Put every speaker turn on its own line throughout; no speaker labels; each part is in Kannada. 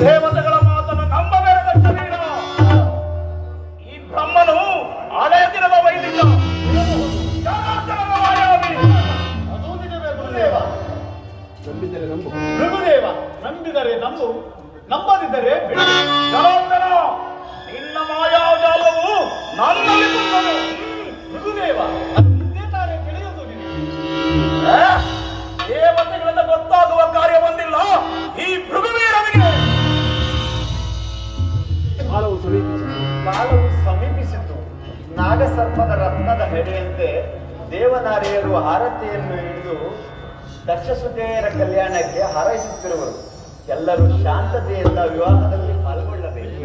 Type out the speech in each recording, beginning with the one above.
ದೇವತೆಗಳ ಮಾತನ್ನು ನಂಬಬೇಡ ಶರೀರ ಈ ಬ್ರಹ್ಮನು ಹಳೆ ದಿನದ ವೈದಿಕ. ನಂಬಿದರೆ ನಂಬು. ನಂಬಿದರೆ ನಂಬು. ನಂಬದಿದ್ದರೆ
ಕಾಲವು ಸಮೀಪಿಸಿತು
ನಾಗಸರ್ಪದ ರತ್ನದ ಹೆಡೆಯಂತೆ ದೇವನಾರಿಯರು ಆರತಿಯನ್ನು ಹಿಡಿದು ದಕ್ಷಸುತೆಯರ ಕಲ್ಯಾಣಕ್ಕೆ ಹಾರೈಸುತ್ತಿರುವರು ಎಲ್ಲರೂ ಶಾಂತತೆಯಿಂದ ವಿವಾಹದಲ್ಲಿ ಪಾಲ್ಗೊಳ್ಳಬೇಕು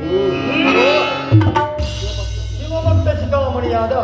ಶಿವಭಕ್ತ ಶಿಖಾಮಣಿಯಾದ